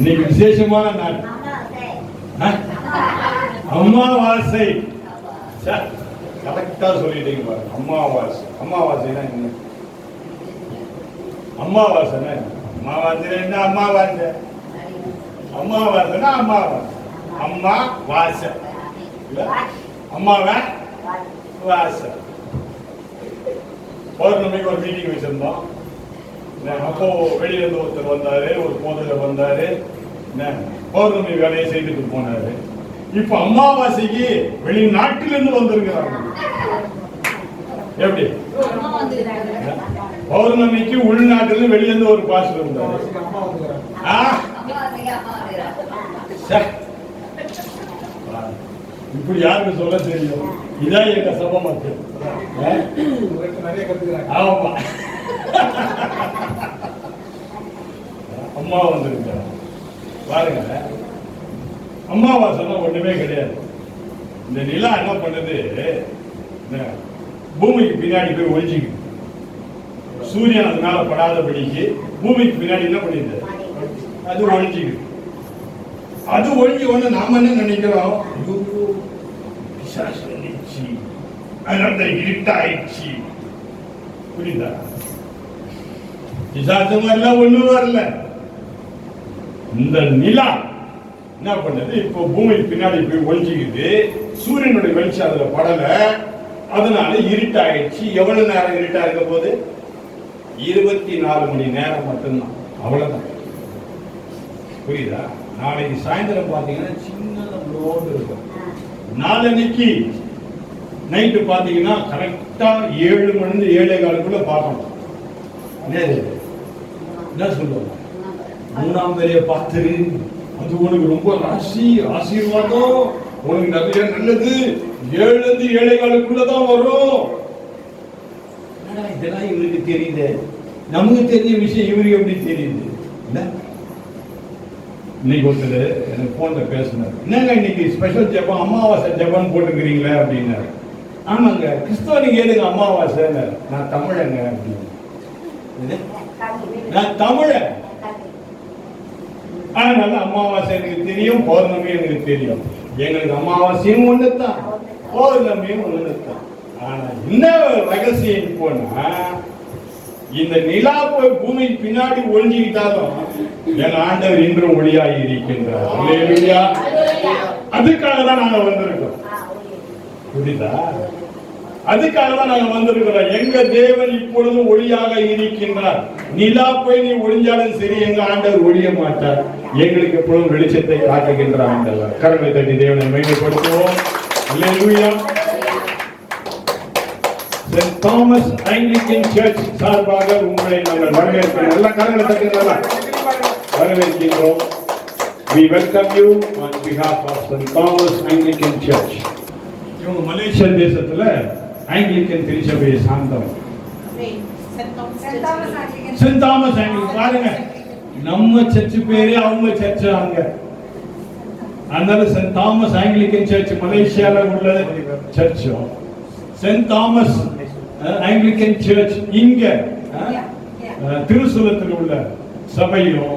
இன்னைக்கு விசேஷமான நாள். அம்மாவாசை. கரெக்டா சொல்லிட்டீங்க பாருங்க. அம்மாவாசை. அம்மாவாசைனா என்ன? அம்மாவாசைனா என்ன? அமாவாசை என்ன? அம்மாவாசை. அம்மாவாசைனா அம்மாவாசை. அம்மா வாசை இல்ல? அம்மாவை வாசை. பௌர்ணமிக்கு ஒரு மீட்டிங் வச்சிருந்தோம். அப்போ வெளியில இருந்து ஒருத்தர் வந்தாரு ஒரு போதகர் வந்தாரு. பௌர்ணமி வேலையை செய்துட்டு போனாரு. இப்ப அமாவாசைக்கு வெளிநாட்டில இருந்து வந்திருக்கிறாங்க. எப்படி? பௌர்ணமிக்கு உள்நாட்டுல இருந்து வெளியில இருந்து ஒரு பாஸ்டர் இருந்தாரு. இப்படி யாருக்கு சொல்ல தெரியும்? இதான் எங்க சபை மக்கள். ஆமா. அம்மா வந்திருக்காங்க. பாருங்க. அம்மாவாசைனா ஒண்ணுமே கிடையாது. இந்த நிலா என்ன பண்ணுது? பூமிக்கு பின்னாடி போய் ஒழிஞ்சிக்குது சூரியன் அது மேல படாதபடிக்கு பூமிக்கு பின்னாடி என்ன பண்ணிடுது? அது ஒழிஞ்சிக்குது அது ஒழிஞ்ச ஒண்ணு நாம என்ன நினைக்கிறோம்? பிசாசு வந்துச்சு அதனால இருட்டாயிடுச்சு. புரியுதா? பிசாசு எல்லாம் ஒண்ணு வரல. இந்த நிலா. என்ன பண்ணுது? இப்போ பூமிக்கு பின்னாடி போய் ஒழிஞ்சுக்குது சூரியனுடைய வெளிச்சம் அதுல படல. அதனால இருட்டாயிடுச்சு. எவ்வளவு நேரம் இருட்டா இருக்க போது இருபத்தி நாலு மணி நேரம் மட்டும்தான். அவ்வளவுதான். புரியுதா? நாளைக்கு சாயந்தரம் பார்த்தீங்கன்னா சின்னதோடு இருக்கும். நாளன்னைக்கு நைட்டு பார்த்தீங்கன்னா கரெக்டா ஏழு மணி ஏழே காலுக்குள்ள பார்க்கணும் என்ன சொல்லுவாங்க? மூணாம் வேலையை பார்த்துரு அது உனக்கு ரொம்ப ராசி ஆசீர்வாதம் உனக்கு நிறைய நல்லது. ஏழை காலுக்குள்ளதான் வரும். இதெல்லாம் இவருக்கு தெரியுது நமக்கு தெரிஞ்ச விஷயம் இவருக்கு எப்படி தெரியுது? இன்னைக்கு ஒருத்தர் எனக்கு போன்ல பேசினார். என்னங்க இன்னைக்கு ஸ்பெஷல் ஜெபம் அமாவாசை ஜெபம் போட்டுக்கிறீங்களே அப்படின்னாரு. ஆமாங்க கிறிஸ்தவனுக்கு ஏதுங்க அமாவாசைன்னு நான் தமிழங்க அப்படின்னு? நான் தமிழன். அதனால அமாவாசை எனக்கு தெரியும் பௌர்ணமி எனக்கு தெரியும். எங்களுக்கு அமாவாசையும் ஒண்ணுதான் பௌர்ணமியும் ஒண்ணுதான். ஆனா என்ன ரகசியம் போனா இந்த நிலா போய் பூமிக்கு பின்னாடி ஒழிஞ்சுக்கிட்டாலும் என் ஆண்டவர் இன்றும் ஒளியாகி இருக்கின்றார். அதுக்காக தான் நாங்க வந்திருக்கோம். புரியுதா? அதுக்காக தான் நாங்க வந்திருக்கிறோம். எங்க தேவன் இப்பொழுதும் ஒளியாக இருக்கின்றார். நிலா போய் நீ ஒளிஞ்சாலும் சரி எங்க ஆண்டவர் ஒழிய மாட்டார். எங்களுக்கு எப்பொழுதும் வெளிச்சத்தை காட்டுகின்ற ஆண்டவர். கருணை தட்டி தேவனை மேம்படுத்துவோம் தாமஸ் ஐங்கிலிக்கன் சர்ச் சார்பாக உங்களை நாங்கள் வரவேற்கிறோம். எல்லா கரங்களை தட்டுங்களா வரவேற்கின்றோம். We welcome you on behalf of St. Thomas Anglican Church. இவங்க மலேசியா தேசத்துல ஆங்கிலிக்கன் திருச்சபையை சார்ந்தவங்க சென்ட் தாமஸ் ஆங்கிலிக்கன் பாருங்க. நம்ம சர்ச் பேரே அவங்க சர்ச் அங்க. அதனால சென்ட் தாமஸ் ஆங்கிலிக்கன் சர்ச் மலேசியால உள்ள சர்ச்சும் சென்ட் தாமஸ் ஆங்கிலிக்கன் சர்ச் இங்க திருசுலத்தில் உள்ள சபையும்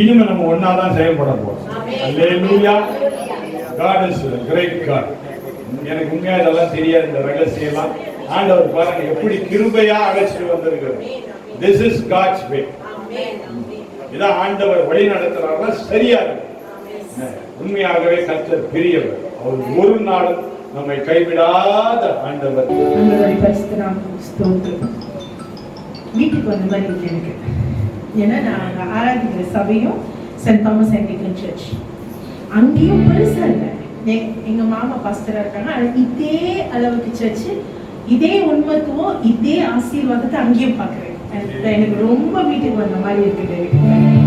இனிமே நம்ம ஒன்னா தான் செயல்பட போறோம். Hallelujah God is great God எனக்கு உண்மையா இதெல்லாம் தெரியாது இந்த ரகசியம்லாம். ஆண்டவர் பாருங்க எப்படி கிருபையா அழைச்சிட்டு வந்திருக்கிறது திஸ் இஸ் காட்ஸ் வே இதான் ஆண்டவர் வழி நடத்துறாருன்னா சரியா இருக்கு உண்மையாகவே கர்த்தர் பெரியவர். அவர் ஒரு நாளும் நம்மை கைவிடாத ஆண்டவர். வீட்டுக்கு வந்த மாதிரி இருக்கு எனக்கு. ஏன்னா நான் ஆராதிக்கிற சபையும் சென்ட் தாமஸ் ஆங்கிலிக்கன் சர்ச் அங்கேயும் பெருசா இல்லை. எங்க மாமா பாஸ்டரா இருக்காங்க. ஆனா இதே அளவுக்கு சர்ச்சு இதே உண்மத்துவம் இதே ஆசீர்வாதத்தை அங்கேயும் பாக்குறேன் எனக்கு- எனக்கு ரொம்ப வீட்டுக்கு வந்த மாதிரி இருக்குது.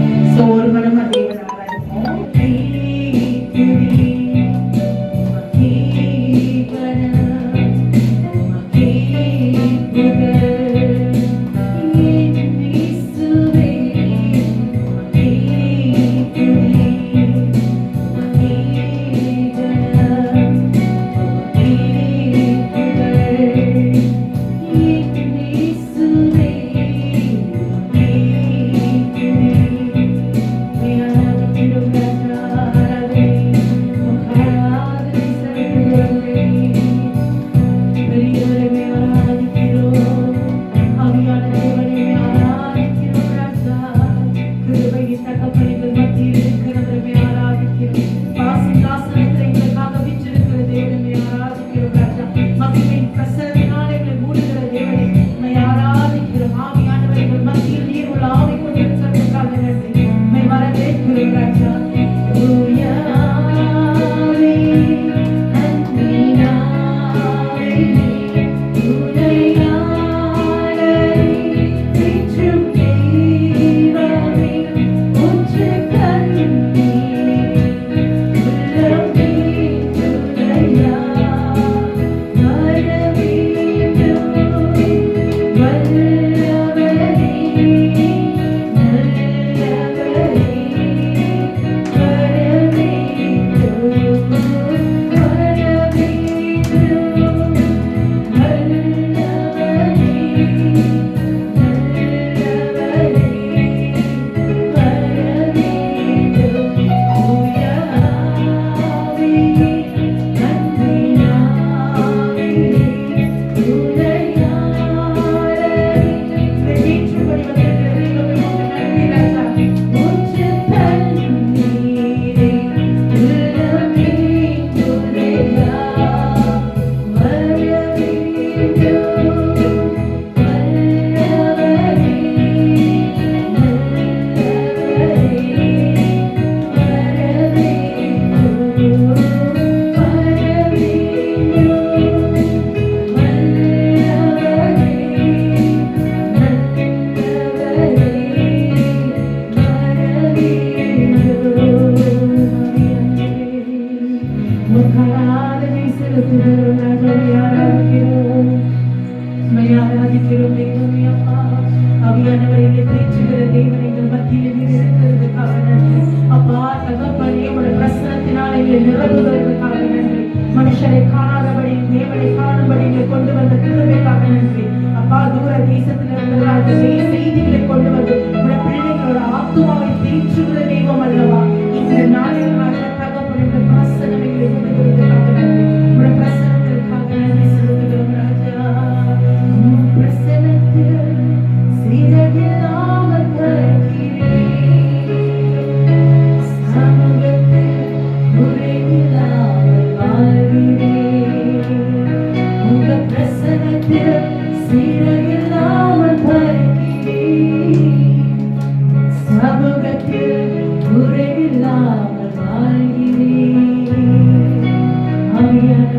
மனுஷரை காணாதபடி தேவனை காணும்படி கொண்டு வந்த கிருமைக்காக நன்றி அப்பா தூர தேசத்தில் செய்திகளை கொண்டு வந்து பிள்ளைகளோட ஆத்துமாவை தேற்றுகிற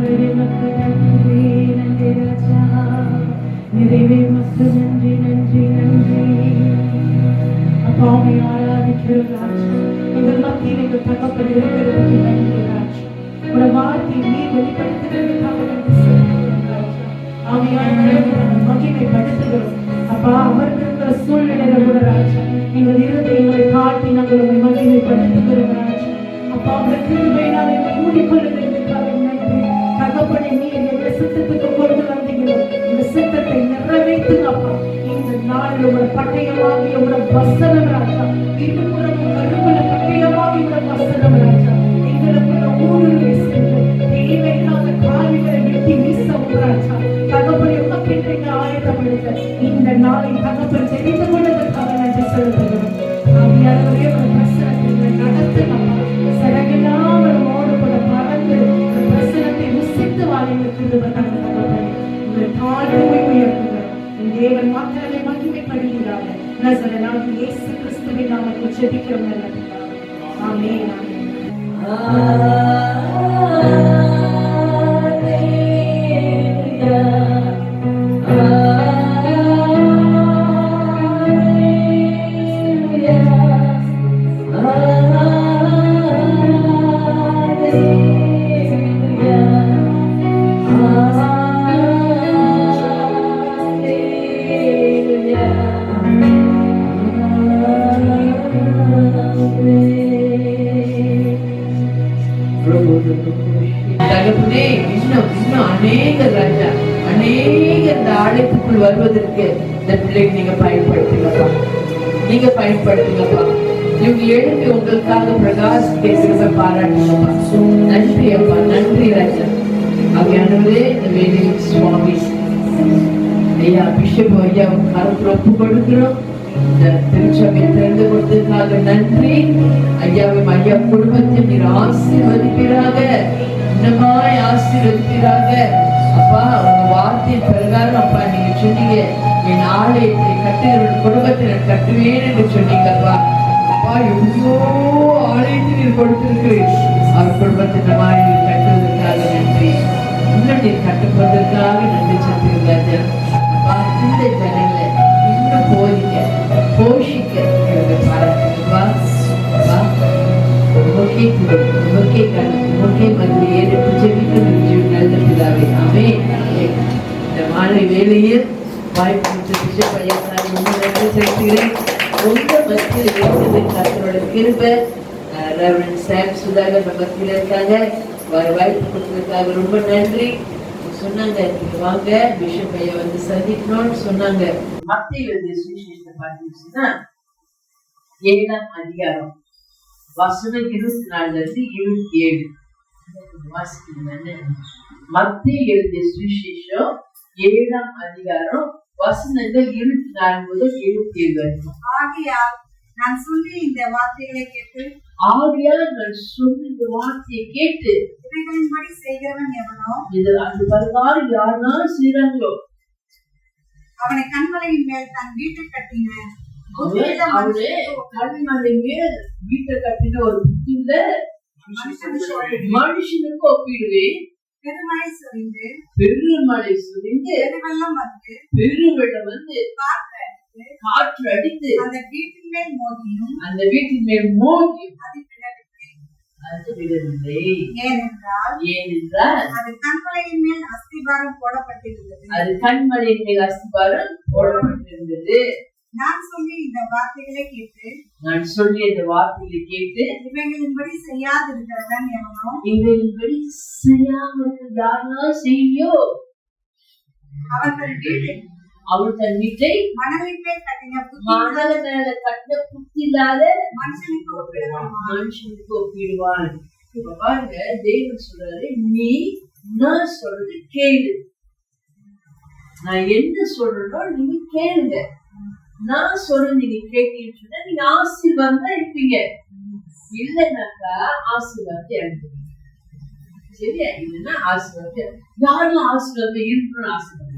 ஆவியானவரே, உமக்கு நன்றி, நன்றி ராஜா. நிறைவே உமக்கு நன்றி நன்றி நன்றி அப்பாவை ஆராதிக்கிறோம் ராஜா எங்கள் மத்தியில் எங்கள் தகப்பன் இருக்கிறதுக்கு நன்றி ராஜா உடைய வார்த்தை நீ வெளிப்படுத்துகிறதுக்காக நன்றி ராஜா மகிமைப்படுத்துகிறோம் அப்பா அமர்ந்திருக்கிற சூழ்நிலையில கூட ராஜா எங்கள் இருதயங்களை காட்டி நாங்கள் உங்களை மகிமைப்படுத்துகிறோம் ராஜா அப்பா உடைய கிருபையினால் எங்களை மூடிக்கொள்ளுகிறதுக்காக தகப்பனை நீர் எங்கள் சித்தத்துக்கு கொண்டு வந்தீங்களோ இந்த சித்தத்தை நிறைவேற்றுங்க அப்பா. இந்த நாளில் உங்களோட பட்டயமாகி உங்களோட வசனம் ராஜா இருபுறமும் கருவுல பட்டயமாகி உங்களோட வசனம் ராஜா எங்களுக்குள்ள ஊடுருவி சென்று தேவையில்லாத காரியங்களை வெட்டி ராஜா. தகப்பனை எடுக்க இந்த நாளை தகப்பன் தெரிந்து கொண்டதற்காக நன்றி செலுத்துகிறோம் ஆவியானவரே உங்கள் பிரசனத்தை ருசித்து வாழ்கிறது உங்களை தாழ்மை உயர்த்துகிறோம் என் தேவன் மாத்திரமே மகிமைப்படுகிறார் நசரனாக இயேசு கிறிஸ்துவின் நாமத்தில் ஜெபிக்கிறோம் நல்ல பிதாவே. இந்த அழைப்புக்குள் வருவதற்கு இந்த பிள்ளைக்கு நீங்க பயன்படுத்துங்கப்பா. நீங்க பயன்படுத்துங்கப்பா. இவங்க எழுப்பி உங்களுக்காக பிரகாஷ் கேட்கிறத பாராட்டுங்கப்பா. நன்றி அப்பா நன்றி ராஜா. அவையானவரே இந்த வேலையில் சுவாமி. ஐயா பிஷப் ஐயா கருத்து ஒப்பு கொடுக்கிறோம். இந்த திருச்சபை திறந்து கொடுத்ததுக்காக நன்றி. ஐயாவும் ஐயா குடும்பத்தை நீர் ஆசீர்வதிப்பீராக. இன்னமாய் ஆசீர்வதிப்பீராக. அப்பா உங்க வார்த்தையின் பிரகாரம் அப்பா நீங்க சொன்னீங்க. என் ஆலயத்தை கட்டுகிற குடும்பத்தை நான் கட்டுவேன் என்று சொன்னீங்கப்பா அப்பா. எவ்வளோ ஆலயத்தை நீர் கொடுத்திருக்கிறேன் அவர் குடும்பத்தை நம்மாய் நீர் கட்டுவதற்காக நன்றி. இன்னும் நீர் கட்டுப்பதற்காக நன்றி செலுத்துகிறாங்க அப்பா இந்த ஜனங்கள் உமக்கே துதி உமக்கே உமக்கே நல்ல பிதாவே ஆமே இந்த மாலை வேளையில் வாய்ப்பு பிஷப் ஐயா சார் செலுத்துகிறேன் உங்க மத்தியில் இருக்கிறது ரெவரன் சாம் சுதாகர் மத்தியில் இருக்காங்க. வர வாய்ப்பு கொடுத்ததுக்காக ரொம்ப நன்றி. சொன்னாங்க நீங்க வாங்க பிஷப் ஐயா வந்து சந்திக்கணும்னு சொன்னாங்க. மத்திய வந்து சுவிசேஷத்தை பார்த்தீங்கன்னா ஏழாம் அதிகாரம் வசனம் இருபத்தி நாலுல இருந்து இருபத்தி ஏழு. மத்திய எழுதிய சுவிசேஷம் ஏழாம் அதிகாரம் வசனங்கள் இருபத்தி நாலு முதல் இருபத்தி ஏழு வரைக்கும். ஆகையால் நான் சொல்லி இந்த வார்த்தைகளை கேட்டு ஆகையால் நான் சொன்ன இந்த வார்த்தையை கேட்டு இவைகளின்படி செய்கிறவன் எவனோ இது அந்த வரலாறு யாரெல்லாம் செய்றாங்களோ அவனை கண்மலையின் மேல் தன் வீட்டை கட்டின வீட்டை கட்டின ஒரு புத்தியுள்ள மனுஷனுக்கு ஒப்பிடுவேன். பெருமழை சொரிந்து பெருமழை சுரிந்து பெருவெள்ளம் வந்து பெருவெள்ளம் வந்து காற்று அடித்து அந்த வீட்டின் மேல் மோதியும் அந்த வீட்டின் மேல் மோதி அது விழவில்லை அது விழவில்லை ஏனென்றால் ஏனென்றால் அது கண்மலையின் மேல் அஸ்திபாரம் போடப்பட்டிருந்தது. அது கண்மலையின் மேல் அஸ்திபாரம் போடப்பட்டிருந்தது. நான் சொல்லி இந்த வார்த்தைகளை கேட்டு நான் சொல்லிய இந்த வார்த்தையை கேட்டு இவைகளின்படி செய்யாதிருக்கிறவன் எவனோ? இவைகளின்படி செய்யாமல் யாரா செய்யோ அவன் தன் வீட்டை. அவர் தன் வீட்டை. மணலின் மேல் கட்டின மணல மேல கட்ட புத்தி இல்லாத மனுஷனுக்கு ஒப்பிடுவான். மனுஷனுக்கு ஒப்பிடுவான். இப்ப பாருங்க தேவன் சொல்றாரு நீ நான் சொல்றது கேளு. நான் என்ன சொல்றேனோ நீங்க கேளுங்க. நான் சொல்றது நீங்க கேட்டீங்கன்னு நீங்க ஆசீர்வாதம் தான் இருப்பீங்க. இல்லைன்னாக்கா ஆசீர்வாதத்தை எழுதுவீங்க சரியா? இல்லைன்னா ஆசீர்வாதத்தை யாரெல்லாம் ஆசீர்வாதம் இருக்கணும்னு ஆசீர்வாதம்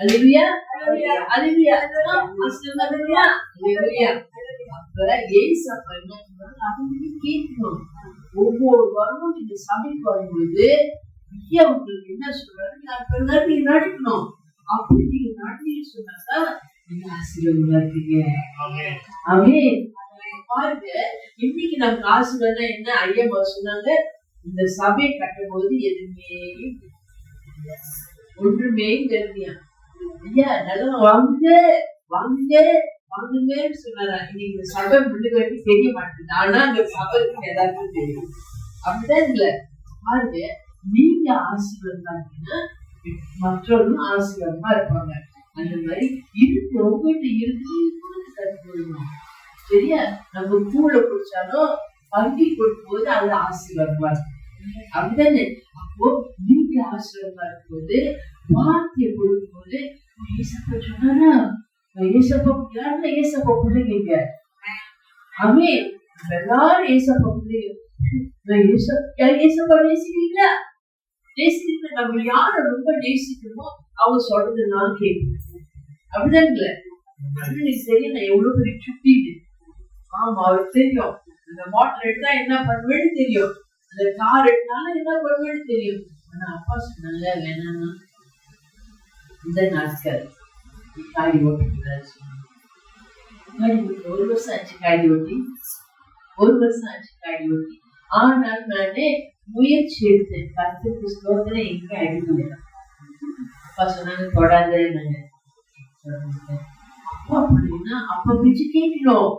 அலுவயா அலுவயா அலுவயா அலுவயா அப்ப ஏசப்பா என்ன சொல்றாங்க கேட்கணும். ஒவ்வொரு வாரமும் நீங்க சபைக்கு வரும்போது என்ன சொல்றாரு? நான் நீங்க நடக்கணும். அப்படி நீங்க நடந்தீங்கன்னு சொன்னாக்கா நீங்க ஆசீர்வாதமா இருப்பீங்க அவே பாருங்க இன்னைக்கு நமக்கு ஆசீர்வாதம் என்ன? ஐயா சொன்னாங்க இந்த சபையை கட்டும் போது எதுவுமே. ஒன்றுமே தெரியா ஐயா நல்லா வாங்க வாங்க வாங்குங்கன்னு சொன்னாரா? இன்னைக்கு இந்த சபை முன்னுக்கு வரைக்கும் தெரிய மாட்டேங்குது. ஆனா அந்த சபை இருக்கு எல்லாருக்கும் தெரியும். அப்படிதான் இல்ல. பாருங்க நீங்க ஆசீர்வாதமா மற்றவர்களும் ஆசீர்வாதமா இருப்பாங்க. அந்த மாதிரி இருக்கு உங்ககிட்ட இருக்கு கற்றுக்கொள்ளணும் சரியா? நம்ம பூளை குடிச்சாலும் பங்கி கொடுக்கும்போது அது ஆசீர்வாதமா இருக்கும். அப்படிதானே? அப்போ நீங்க ஆசீர்வாதமா இருக்கும்போது வார்த்தையை கொடுக்கும்போது ஏசப்பா சொன்னாரா? ஏசப்பா யாருன்னா ஏசப்பா பிள்ளைங்க? அவன் எல்லாரும் ஏசப்பா பிள்ளைங்க. ஏசப்பா பேசுறீங்களா நேசிக்கிற நம்ம யார ரொம்ப நேசிக்கிறோமோ அவங்க சொல்றது நான் கேட்பேன் அப்படிதான் இல்ல. எனக்கு சரி நான் எவ்வளவு பெரிய சுட்டிட்டு ஆமா அவருக்கு தெரியும். அந்த மோட்டர் எடுத்தா என்ன பண்ணுவேன்னு தெரியும். அந்த கார் எடுத்தாலும் என்ன பண்ணுவேன்னு தெரியும். ஆனா அப்பா சொன்னாங்க வேணாமா இந்த நாட்கள் நீ காடி ஒரு வருஷம் ஆச்சு காடி ஓட்டி. ஒரு வருஷம் ஆச்சு காடி ஓட்டி. ஆனால் நானே முயற்சி எடுத்தேன் பத்து புஸ்தகத்துல எங்க அடிக்கல அப்பா சொன்னாங்க தொடாத நாங்க அப்பா அப்படின்னா அப்பா பிச்சு கேட்கணும்.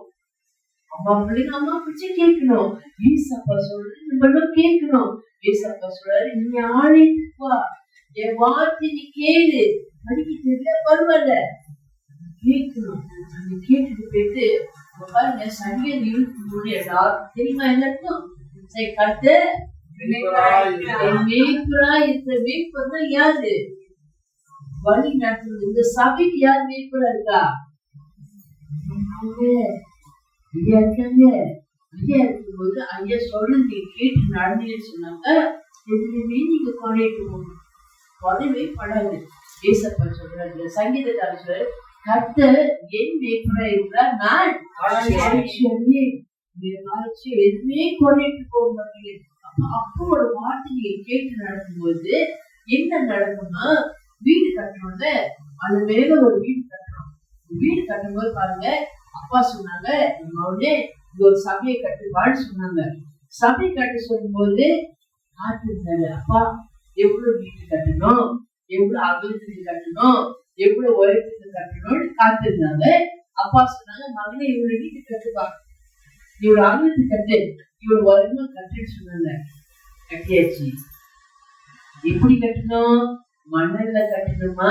அம்மா பிள்ளைங்க அம்மா பிச்சு கேட்கணும். ஏசப்பா சொல்றது நம்மளும் கேட்கணும். ஏசப்பா சொல்றாரு நீ ஆணைப்பா என் வார்த்தை நீ கேளு. படிக்க தெரியல பரவாயில்ல. கேட்கணும். நீ கேட்டுட்டு போயிட்டு இப்ப பாருங்க சங்கீதம் இருபத்தி மூணு தெரியுமா எல்லாருக்கும்? சரி கத்து என் மேய்ப்பரா இந்த மேய்ப்பர் தான் யாரு? வழி நடத்துறது. இந்த சபைக்கு யார் மேய்ப்பரா இருக்கா. ஐயா இருக்காங்க. ஐயா இருக்கும்போது ஐயா நீங்க கேட்டு நடந்தீங்கன்னு சொன்னாங்க. எதுலையுமே நீங்க கொலையிட்டு போகணும். கொலைவே படாது. ஏசப்பா சொல்றாரு சங்கீதக்காரர் சொல்றாரு கர்த்தர் என் மேய்ப்பரா இருக்கிறார் நான் எதுவுமே கொலையிட்டு போக மாட்டீங்க. அப்ப அப்போட வார்த்தையை கேட்டு நடக்கும்போது என்ன நடக்கும்னா வீடு கட்டணும்ல அது மேல ஒரு வீடு கட்டணும் வீடு கட்டும்போது பாருங்க அப்பா சொன்னாங்க நம்ம உடனே இங்க ஒரு சபையை கட்டுவான்னு சொன்னாங்க. சபை கட்ட சொல்லும்போது காத்திருந்தாரு அப்பா எவ்வளவு வீடு கட்டணும்? எவ்வளவு அகலத்துக்கு கட்டணும்? எவ்வளவு உயரத்துக்கு கட்டணும்னு காத்திருந்தாங்க. அப்பா சொன்னாங்க மகனே இவ்வளவு வீட்டு கட்டுப்பா. இவ்வளவு அகலத்துக்கு கட்டு. இவர் வருமா கட்டுன்னு சொன்னாங்க கட்டியாச்சு. எப்படி கட்டணும்? மணல்ல கட்டணுமா?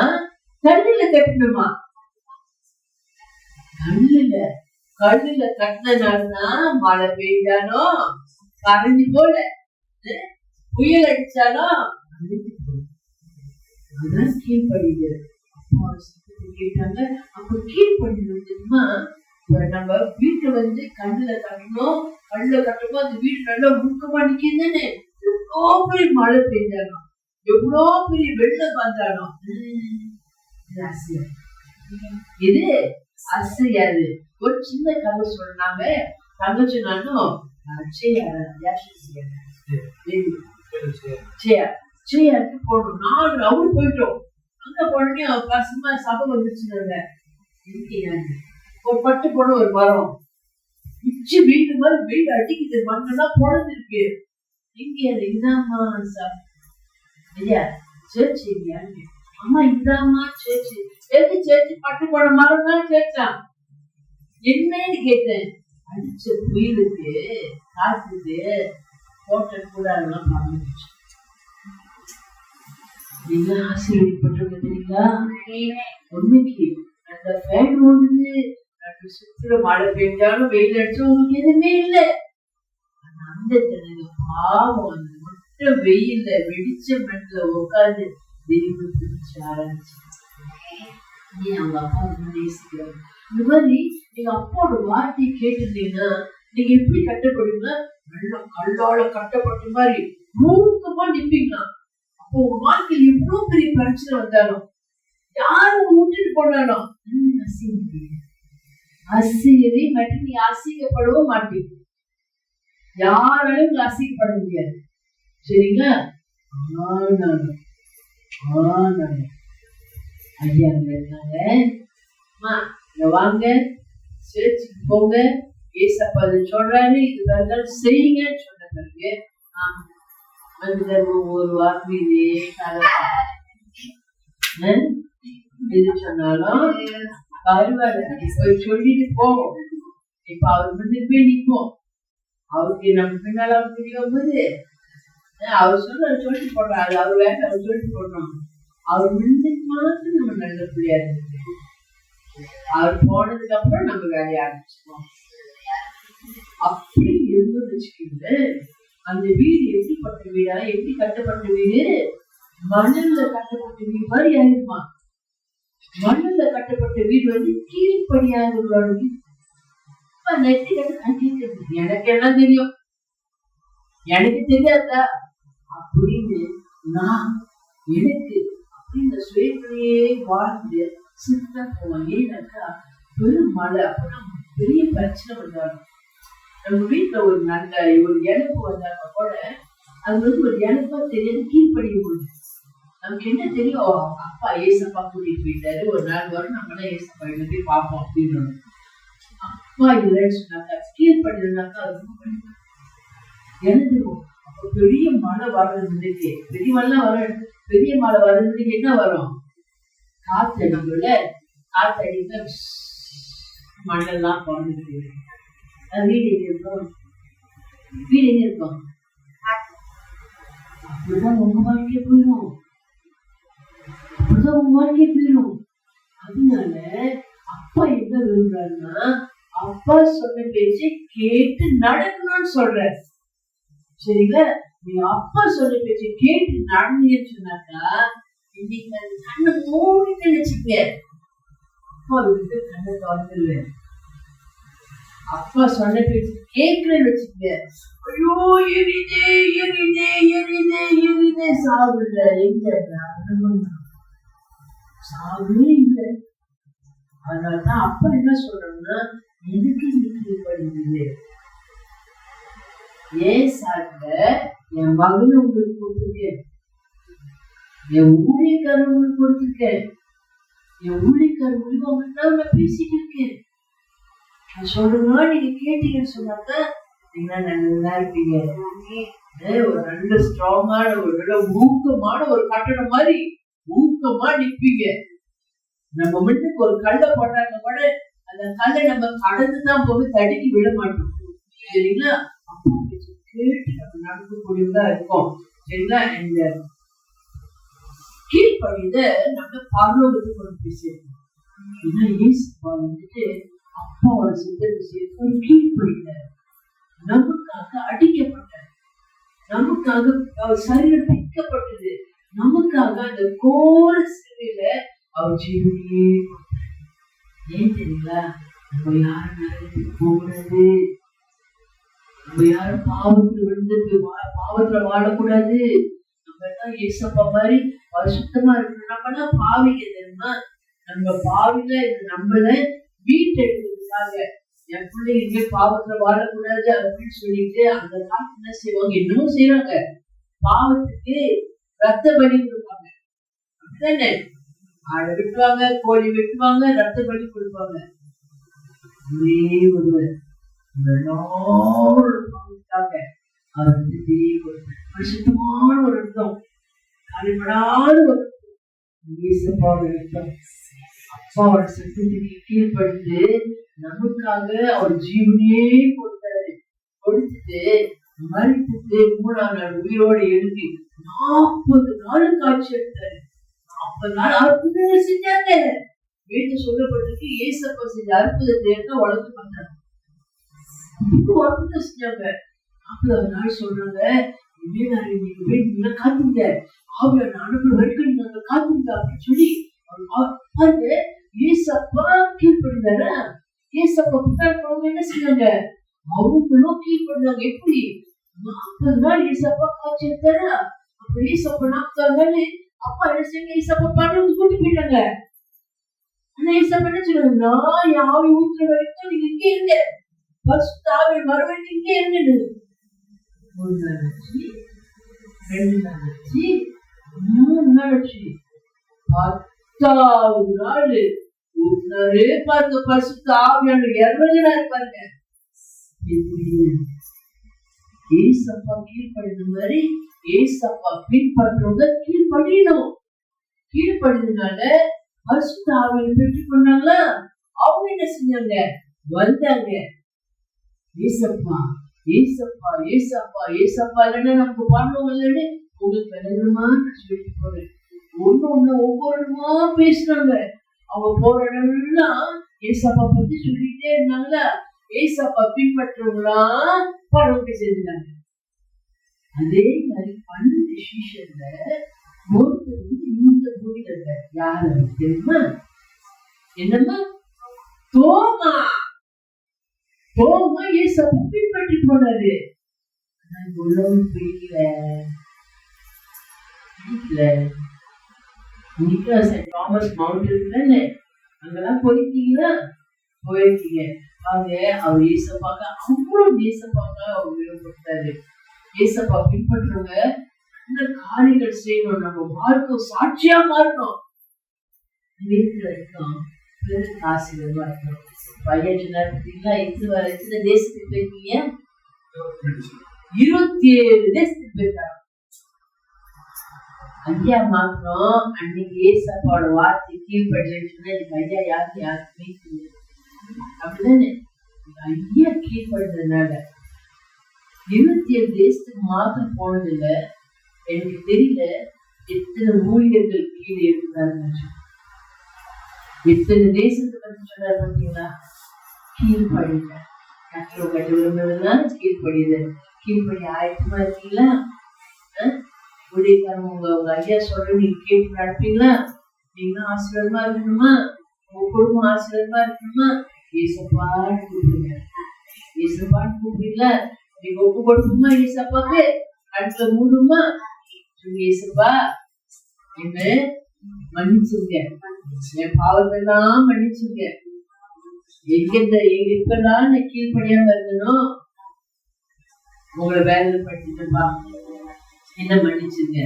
கல்லுல கட்டணுமா? கல்லுல. கல்லுல கட்டினால்தான் மழை பெய்ஞ்சானோ கரைஞ்சு போல. புயல் அடிச்சாலும் அழிஞ்சு போல. அதான் கீழ்படிது கேட்டாங்க அப்ப கீழ்படிது தெரியுமா? நம்ம வீட்டை வந்து கண்ணுல கட்டணும் கல்லுல கட்டும்போது அந்த வீடு நல்லா முக்கமா நிக்குதுன்னு எவ்வளோ பெரிய மழை பெய்ஞ்சாலும் எவ்வளோ பெரிய வெள்ளம் வந்தாலும். இது அசையாது. ஒரு சின்ன கதை சொன்னாங்க தங்கச்சி நானும் சேருக்கு போனோம். நாலு ரவுண்ட் போயிட்டோம். அங்க போனோடனே பசுமா சபை வந்துருச்சுனாங்க ஒரு பட்டு போன ஒரு மரம். உச்சி வீடு மாதிரி வீடு அடிக்குது. மண்ணெல்லாம் பொழந்துருக்கு இங்க சார் ஐயா சர்ச் இல்லையான்னு அம்மா இதாம்மா சேர்ச் எது சேர்ச் பட்டு போன மரம் சேர்ச்சா என்னன்னு கேட்டேன். அடிச்ச புயலுக்கு காத்துக்கு போட்ட கூட அதெல்லாம் பறந்துச்சு நீங்க ஆசீர்வதிப்பட்டிருக்க தெரியுங்களா உண்மைக்கு அந்த ஃபேன் அது சுற்றுல மழை பெஞ்சாலும் வெயில் அடிச்சும் உங்களுக்கு எதுவுமே இல்லை. அந்த தினங்க பாவம் அந்த மட்டும் வெயில்ல வெடிச்ச மண்ணுல உட்காந்து தெய்வம் பிடிச்சு ஆரம்பிச்சு நீ அவங்க அப்பா ரொம்ப நேசிக்கிறாங்க இந்த மாதிரி நீங்க அப்பாவோட வார்த்தையை கேட்டிருந்தீங்கன்னா நீங்க எப்படி கட்டப்படுவீங்க? நல்லா கல்லால கட்டப்பட்ட மாதிரி மூக்கமா நிப்பீங்களா? அப்போ உங்க வாழ்க்கையில் எவ்வளவு பெரிய பிரச்சனை வந்தாலும் யாரும் விட்டுட்டு போனாலும் "ம், மட்டும் நீ அசிங்கப்படவும் மாட்டீங்க யாராலும் உங்களை அசிங்கப்பட முடியாது. சரிங்களா? ஆனாலும் ஆனாலும். ஐயா இருந்தாங்க வாங்க. சேர்ச்சுக்கு போங்க. ஏசப்பா அதை சொல்றாரு இது செய்யுங்கன்னு ஆமா. அந்த ஒரு வார்த்தையிலே சொன்னாலும் பரவாயில்ல நீ போய் சொல்லிட்டு போவோம் இப்ப அவர் வந்து நிற்போம் அவருக்கு நம்ம பின்னால அவர் தெரியும் போது அவர் சொல்ற சொல்லிட்டு போடுறாரு அது அவர் வேலை அவர் சொல்லிட்டு போடுறோம் அவர் முன்னுக்கு மாத்திரம் நம்ம நல்ல பிள்ளையா இருக்கு அவர் போனதுக்கு அப்புறம் நம்ம வேலைய ஆரம்பிச்சுக்கோம் அப்படி இருந்து வச்சுக்கிட்டு அந்த வீடு எப்படிப்பட்ட வீடா எப்படி கட்டப்பட்ட வீடு மணல்ல கட்டப்பட்ட வீடு மாதிரி ஆயிருப்பான் மண்ணுல கட்டப்பட்ட வீடு வந்து கீழ்ப்படியாதவர்களோட வீடு எனக்கு என்ன தெரியும்? எனக்கு தெரியாதா? அப்படின்னு நான் எனக்கு அப்படின்னு சுயத்திலேயே வாழ்ந்து சின்ன போவேன் ஏன்னாக்கா பெரும் மழை. அப்பதான் பெரிய பிரச்சனை வந்தாலும். நம்ம வீட்டுல ஒரு நல்ல ஒரு இழப்பு வந்தாங்க கூட அது வந்து ஒரு இழப்பா தெரியாது கீழ்ப்படிய முடியும் நமக்கு என்ன தெரியும்? அப்பா ஏசப்பா கூட்டிட்டு போயிட்டாரு. ஒரு நாள் வரும் நம்ம எல்லாம் ஏசப்பா இங்க போய் பார்ப்போம் அப்படின்னு. அப்பா இல்லைன்னு சொன்னாக்கா கீழ்படினாக்கா அது ரொம்ப. எனக்கு அப்ப பெரிய மழை வர்றதுக்கு பெரிய மழை வர பெரிய மழை வர்றதுக்கு என்ன வரும்? காத்து அடிக்கும்ல. காத்து அடிக்க மண்ணெல்லாம் குறைஞ்சிட்டு அது வீடு எங்க இருக்கும்? வீடு எங்க இருக்கும்? அப்படிதான் உங்க வாழ்க்கைய போயிடும். அப்படிதான் உங்க வாழ்க்கைய அதனால அப்பா என்ன விரும்புறாருன்னா அப்பா சொன்ன பேச்சை கேட்டு நடக்கணும்னு சொல்ற சரிங்களா? நீங்க அப்பா சொன்ன பேச்சை கேட்டு நடந்தீங்கன்னு சொன்னாக்கா இன்னைக்கு அந்த கண்ணை மூடிட்டு வச்சுக்க அப்பா விட்டு கண்ணை திறந்துருவேன் அப்பா சொன்ன பேச்சு கேட்கலன்னு வச்சுக்க ஐயோ எரிதே எரிதே எரிதே எரிதே சாகுல எங்க அனுபவம் சாவே இல்லை. அதனாலதான் அப்ப என்ன சொல்றோம்னா எதுக்கு நீ கீழ்படிந்தது ஏன் சார்ந்த என் மகனை உங்களுக்கு கொடுத்துருக்கேன். என் ஊழியக்காரன் உங்களுக்கு கொடுத்துருக்கேன். என் ஊழியக்காரன் உங்களுக்கு அவங்கள்ட்ட நான் பேசிட்டு இருக்கேன். நான் சொல்றேன்னா நீங்க கேட்டீங்கன்னு சொன்னாக்க நீங்க நல்லா இருப்பீங்க. ஒரு நல்ல ஸ்ட்ராங்கான ஒரு நல்ல ஊக்கமான ஒரு கட்டணம் மாதிரி ஊக்கமா நிற்பீங்க. நம்ம முன்னுக்கு ஒரு கல்லை போட்டாங்க கூட அந்த கல்லை நம்ம கடந்து தான் போய் தடுக்கி விட மாட்டோம். சரிங்களா? அப்போ கேட்டு நம்ம நடக்கக்கூடியதா இருக்கும். சரிங்களா? இந்த கீழ்ப்படித நம்ம பரலோகத்துக்கு ஒரு போய் ஏன்னா இயேசுப்பா வந்துட்டு அப்பாவோட சித்தத்தை சேர்த்து ஒரு கீழ்ப்படிந்தார் நமக்காக அடிக்கப்பட்டார் நமக்காக அவர் சரீரம் பிக்கப்பட்டது நமக்காக அந்த கோர சிலுவையில அவர் ஜீவனையே ஏன் தெரியுங்களா? நம்ம யாரும் நரகத்துக்கு போகக்கூடாது. நம்ம யாரும் பாவத்துல விழுந்துட்டு பாவத்துல வாழக்கூடாது. நம்ம எல்லாம் ஏசப்பா மாதிரி பரிசுத்தமா இருக்கணும். நம்ம எல்லாம் பாவிங்க தெரியுமா? நம்ம பாவில இந்த நம்மள மீட்டெடுக்கிறதுக்காக. என் பிள்ளை இங்கே பாவத்துல வாழக்கூடாது அப்படின்னு சொல்லிட்டு அந்த காலத்துல என்ன செய்வாங்க? என்னமோ செய்வாங்க பாவத்துக்கு ரத்த பலி கொடுப்பாங்க அப்படிதானே ஆடை வெட்டுவாங்க கோழி வெட்டுவாங்க ரத்த பலி கொடுப்பாங்க ஒரே ஒருவர். அவர் ஒரு பரிசுத்தமான ஒரு அர்த்தம். கரைபடாத ஒரு அர்த்தம். ஏசப்பாவோட ரத்தம் அப்பாவோட சத்தத்துக்கு கீழ்ப்படிந்து நமக்காக அவர் ஜீவனையே கொடுத்தாரு. கொடுத்துட்டு மறித்துட்டு மூணாம் நாள் உயிரோடு எழுப்பி நாற்பது நாள் காட்சி எடுத்தாரு நாற்பது நாள் அற்புதங்கள் செஞ்சாங்க வீட்டு சொல்லப்பட்டிருக்கு ஏசப்பா செஞ்ச அற்புதத்தை எடுத்து உலகத்து பண்றாங்க அற்புதம் செஞ்சாங்க. நாற்பதாவது நாள் சொல்றாங்க நீங்க போய் நீங்க காத்துங்க ஆவியான அனுப்புற வரைக்கும் நீங்க காத்துங்க அப்படின்னு சொல்லி பாருங்க ஏசப்பா கீழ்படிந்தாரு ஏசப்பா பின்னாடி என்ன செஞ்சாங்க? அவங்களும் கீழ்படிந்தாங்க எப்படி? நாற்பது நாள் ஏசப்பா காட்சி எடுத்தாரு அப்ப ஏசப்பா அப்பா என்ன செய்யுங்க கூட்டி போயிட்டாங்க ஆனா என்ன சொல்லுவாங்க நான் என் ஊத்துற வரைக்கும் நீங்க இங்கே இருங்க. ஃபர்ஸ்ட் ஆவி இங்கே இருங்க ஒரு நாள் ரெண்டு நாள் மூணு நாள் பத்தாவது நாள் பாருங்க. பரிசுத்த ஆவியான இறங்கினாரு பாருங்க மாதிரி ஏசப்பா பின்பற்றவங்க கீழ்படியணும் கீழ்படினால பரிசுத்த ஆவியை பெற்றுக் கொண்டாங்களா? அவங்க என்ன செஞ்சாங்க? வந்தாங்க. ஏசப்பா ஏசப்பா ஏசப்பா ஏசப்பா இல்லைன்னா நமக்கு பாடுவோம் இல்லைன்னு? உங்களுக்கு விளங்குமா சொல்லிட்டு போறேன் ஒண்ணு ஒண்ணு ஒவ்வொருமா பேசுறாங்க. அவங்க போற இடம்லாம் ஏசப்பா பத்தி சொல்லிட்டே இருந்தாங்களா? ஏசப்பா பின்பற்றவங்களா? பழம் செஞ்சாங்க அதே மாதிரி பன்னெண்டு சீஷன்ல ஒருத்தர் வந்து இந்த பூமியில யாரு? தெரியுமா என்னம்மா? தோமா. தோமா ஏசப்பா பின்பற்றி போனாரு. ஆனா இந்த பிடிக்கல. பிடிக்கல. இன்னைக்கு தாமஸ் மவுண்ட் இருக்குன்னு அங்கெல்லாம் போயிருக்கீங்களா? போயிருக்கீங்க. அவங்க அவர் ஏசப்பாக்க அவ்வளவு ஏசப்பாக்க அவர் விருப்பப்பட்டாரு ஏசப்பா பின்பற்றவங்க இந்த காரியங்கள் செய்யணும். நம்ம மார்க்கம் சாட்சியா மாறணும். இருக்கிற வரைக்கும் பிறகு ஆசீர்வாதமா இருக்கணும் பையன் சொன்னார் பார்த்தீங்களா எத்தனை வர எத்தனை தேசத்துக்கு போயிருக்கீங்க? இருபத்தி ஏழு தேசத்துக்கு போயிருக்காங்க. ஐயா மாத்திரம் அன்னைக்கு ஏசப்பாவோட வார்த்தை கீழ்படுறேன்னு சொன்னா எனக்கு ஐயா யாருக்கு யாருக்கு அப்படிதானே? ஐயா கீழ்படுறதுனால இருபத்தி ஏழு தேசத்துக்கு மாத்திரம் போனதுல எனக்கு தெரியல எத்தனை ஊழியர்கள் கீழே இருக்கிறாங்க எத்தனை தேசத்தை பத்தி சொன்னார் பார்த்தீங்களா? கீழ்படிங்க கற்றோ கட்ட விரும்புறதுனால கீழ்படியுது கீழ்படி ஆயத்தமா இருக்கீங்களா? உடையக்காரங்க உங்க உங்க ஐயா சொல்ற நீங்க கேட்டு நடப்பீங்களா? நீங்க ஆசீர்வாதமா இருக்கணுமா? உங்க குடும்பம் ஆசீர்வாதமா இருக்கணுமா? ஏசப்பான்னு கூப்பிடுங்க. ஏசப்பான்னு கூப்பிடுங்களா நீங்க ஒப்பு கொடுக்குமா ஏசப்பாக்கு அடுத்த மூடுமா ஏசப்பா என்ன மன்னிச்சுங்க என் பாவத்தெல்லாம் மன்னிச்சுங்க எங்க எங்க இப்பெல்லாம் நான் கீழ்படியாம இருந்தனோ உங்களை வேலை பண்ணிட்டுப்பா என்ன மன்னிச்சுங்க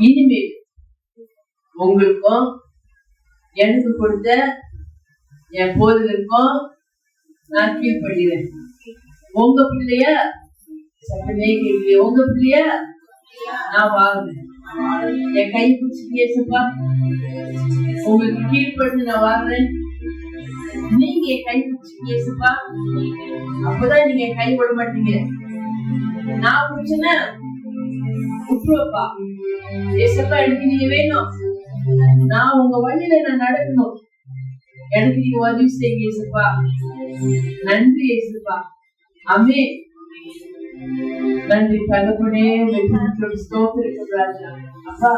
இனிமேல் உங்களுக்கும் எனக்கு கொடுத்த என் போதலுக்கும் நான் கீழ்படுகிறேன் உங்க பிள்ளைய சட்டமே உங்க பிள்ளைய நான் வாங்குறேன் என் கை பிடிச்சி பேசுப்பா உங்களுக்கு கீழ்படுத்து நான் வாங்குறேன் நீங்க என் கை பிடிச்சி பேசுப்பா அப்பதான் நீங்க என் கை விட மாட்டீங்க. நான் பிடிச்சேன்னா விட்டுருவப்பா ஏசப்பா எனக்கு நீங்க வேணும். நான் உங்க வழியில நான் நடக்கணும். எனக்கு நீங்க உதவி செய்யுங்க ஏசப்பா. நன்றி ஏசப்பா. அமே நன்றி தகப்பனே உங்களை அப்பா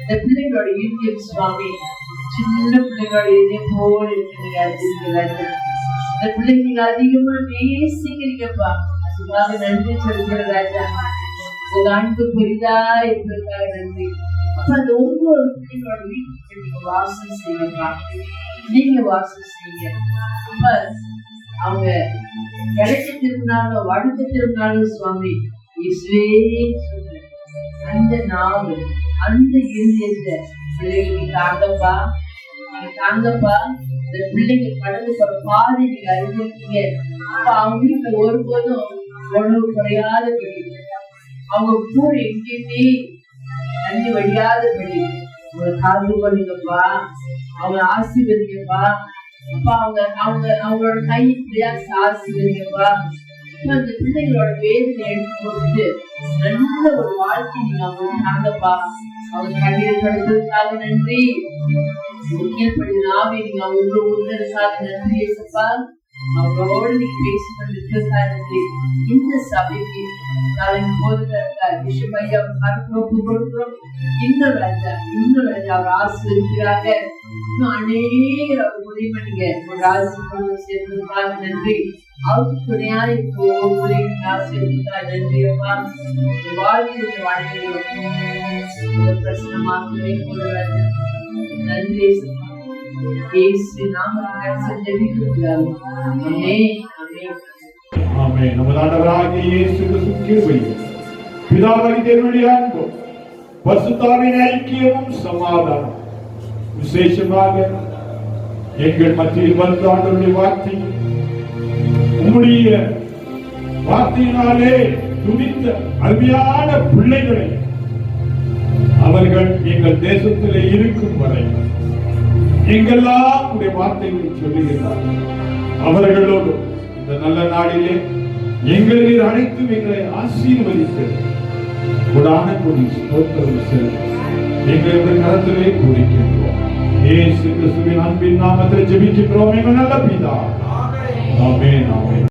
இந்த பிள்ளைகளோட இருதயம் சுவாமி சின்ன பிள்ளைகளோட இருதயம் போல இருக்கிறீங்க இந்த பிள்ளைங்க நீங்க அதிகமா நேசிக்கிறீங்கப்பா அதுக்காக நன்றி சொல்கிற ராஜா உங்க அன்பு பெரிதா நன்றி அப்ப அந்த ஒவ்வொரு வீட்டுக்கு நீங்க வாசம் நீங்க வாசம் செய்யுங்க அப்ப அவங்க கிழக்கு திரும்பினாலும் வடக்கு திரும்பினாலும் சுவாமி இயேசுவே அந்த நாவு அந்த இருதயத்தை பிள்ளைகளுக்கு தாங்கப்பா தாங்கப்பா இந்த பிள்ளைங்க கடந்து போற பாதி நீங்க அறிஞ்சிருக்கீங்க அப்ப அவங்களுக்கு ஒருபோதும் உணவு குறையாதபடி அவங்க கூட எங்கேயுமே தண்ணி வடியாதபடி உங்களை காத்து பண்ணுங்கப்பா அவங்க ஆசீர்வதிங்கப்பா அப்பா அவங்க அவங்க அவங்களோட கை இப்படியா ஆசீர்வதிங்கப்பா அப்பா, அந்த பிள்ளைகளோட வேதனை எடுத்து கொடுத்து நல்ல ஒரு வாழ்க்கை நீங்க அவங்க தாங்கப்பா. அவங்க கண்ணீர் படுத்ததுக்காக நன்றி கீழ்படி நாவே நீங்க அவங்க உதவிக்காக நன்றி ஏசப்பா அவங்களோட நீங்க பேசி இந்த சபைக்கு நாளைக்கு போதுகிறார் பிஷப் ஐயா ஒப்பு கொடுக்கிறோம். இன்னும் ராஜா இன்னும் ராஜா அவர் ஆசிரியராக இன்னும் அநேகர் அவர் உதவி பண்ணுங்க ஒரு ஆசிரியர் சேர்ந்ததுக்காக நன்றி. அவருக்கு துணையா இப்போ ஒவ்வொரு ஆசிரியருக்காக நன்றி அப்பா. இந்த வாழ்க்கை வாழ்க்கையிலும் உங்க ராஜா நன்றி ஆமே நமது ஆண்டவராகிய இயேசு கிறிஸ்து பிதாவாகி தேவனுடைய அன்பும் ஐக்கியமும் சமாதானம் விசேஷமாக எங்கள் மத்தியில் வந்து ஆண்டவருடைய வார்த்தை உம்முடைய வார்த்தையினாலே துதித்த அருமையான பிள்ளைகளை அவர்கள் எங்கள் தேசத்திலே இருக்கும் வரை எங்கெல்லாம் உடைய வார்த்தைகளை சொல்லுகிறார் அவர்களோடு இந்த நல்ல நாளிலே எங்களை அனைத்தும் எங்களை ஆசீர்வதித்து கொடான கொடி ஸ்தோத்திரம் செலுத்தி எங்களை உங்கள் கரத்திலே குறிக்கின்றோம் இயேசு கிறிஸ்துவின் அன்பின் நாமத்தில் ஜெபிக்கின்றோம். எங்கள் நல்ல பிதா. ஆமென் ஆமென்.